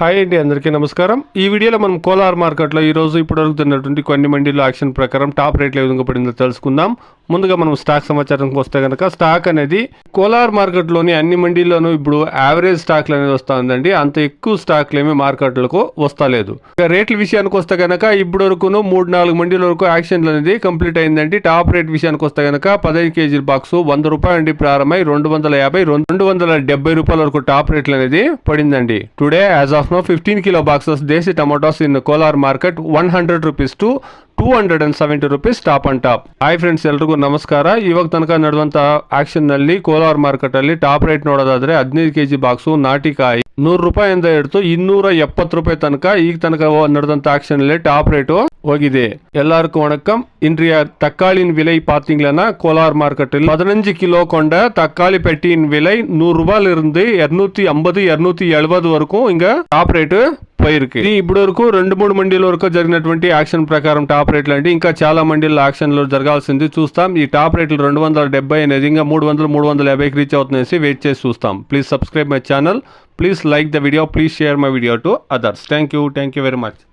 Hi అండి అందరికీ నమస్కారం. ఈ వీడియోలో మనం కోలార్ మార్కెట్లో ఈరోజు ఇప్పుడు జరుగుతున్నటువంటి కొన్ని మండీలో యాక్షన్ ప్రకారం టాప్ రేట్లు ఏ విధంగా పడిందో తెలుసుకుందాం. ముందుగా మనం స్టాక్ సమాచారంకి వస్తే కనుక స్టాక్ అనేది కోలార్ మార్కెట్లోని అన్ని మండీల్లోనూ ఇప్పుడు యావరేజ్ స్టాక్లు అనేది వస్తుందండి. అంత ఎక్కువ స్టాక్లు ఏమి మార్కెట్లకు వస్తలేదు. ఇక రేట్ల విషయానికి వస్తే కనుక ఇప్పటి వరకును మూడు నాలుగు మండీల వరకు యాక్షన్లు అనేది కంప్లీట్ అయిందండి. టాప్ రేట్ విషయానికి వస్తే కనుక పదహైదు కేజీల బాక్స్ వంద రూపాయల నుండి ప్రారంభమై రెండు వందల యాభై రెండు వందల డెబ్బై రూపాయల వరకు టాప్ రేట్లు అనేది పడిందండి. Today as of now 15 kilo boxes desi tomatoes in the Kolar market 100 rupees to two hundred and seventy rupees top and top hi friends ಎಲ್ರಿಗೂ ನಮಸ್ಕಾರ. ಇವಾಗ ತನಕ ನಡೆದಂತ ಆಕ್ಷನ್ನಲ್ಲಿ ಕೋಲಾರ ಮಾರ್ಕೆಟ್ ಅಲ್ಲಿ ಟಾಪ್ ರೇಟ್ ನೋಡೋದಾದ್ರೆ ಹದಿನೈದು ಕೆಜಿ ಬಾಕ್ಸು ನಾಟಿಕಾಯಿ ನೂರು ರೂಪಾಯಿಂದ ಹಿಡಿದು ಇನ್ನೂರ ಎಪ್ಪತ್ತು ರೂಪಾಯಿ ತನಕ ಈಗ ತನಕ ನಡೆದಂತ ಆಕ್ಷನ್ ಅಲ್ಲಿ ಟಾಪ್ ರೇಟು ಹೋಗಿದೆ. ಎಲ್ಲರಿಗೂ ವಣಕ್ಕಂ. இன்றைய தக்காளியின் விலை பார்த்தீங்கன்னா ಮಾರ್ಕೆಟ್ மார்க்கெட்டில் ಕಿಲೋ ಕೊಂಡ ತಕ್ಕಾಳಿ தக்காளி பெட்டியின் விலை நூறு ரூபாயிலிருந்து இருநூத்தி ஐம்பது இருநூத்தி எழுபது வரைக்கும் ಹಿಂಗ ಟಾಪ್ ರೇಟ್ పైరుకి ఇది వరకు రెండు మూడు మండీల వరకు జరిగినటువంటి యాక్షన్ ప్రకారం టాప్ రేట్లు అంటే ఇంకా చాలా మండీల యాక్షన్లు జరగాల్సింది చూస్తాం. ఈ టాప్ రేట్లు రెండు వందల డెబ్బై అనేది ఇంకా మూడు వందలు మూడు వందల యాభైకి రీచ్ అవుతుందనేసి వెయిట్ చేసి చూస్తాం. Please subscribe my channel please like the video please share my video to others thank you thank you very much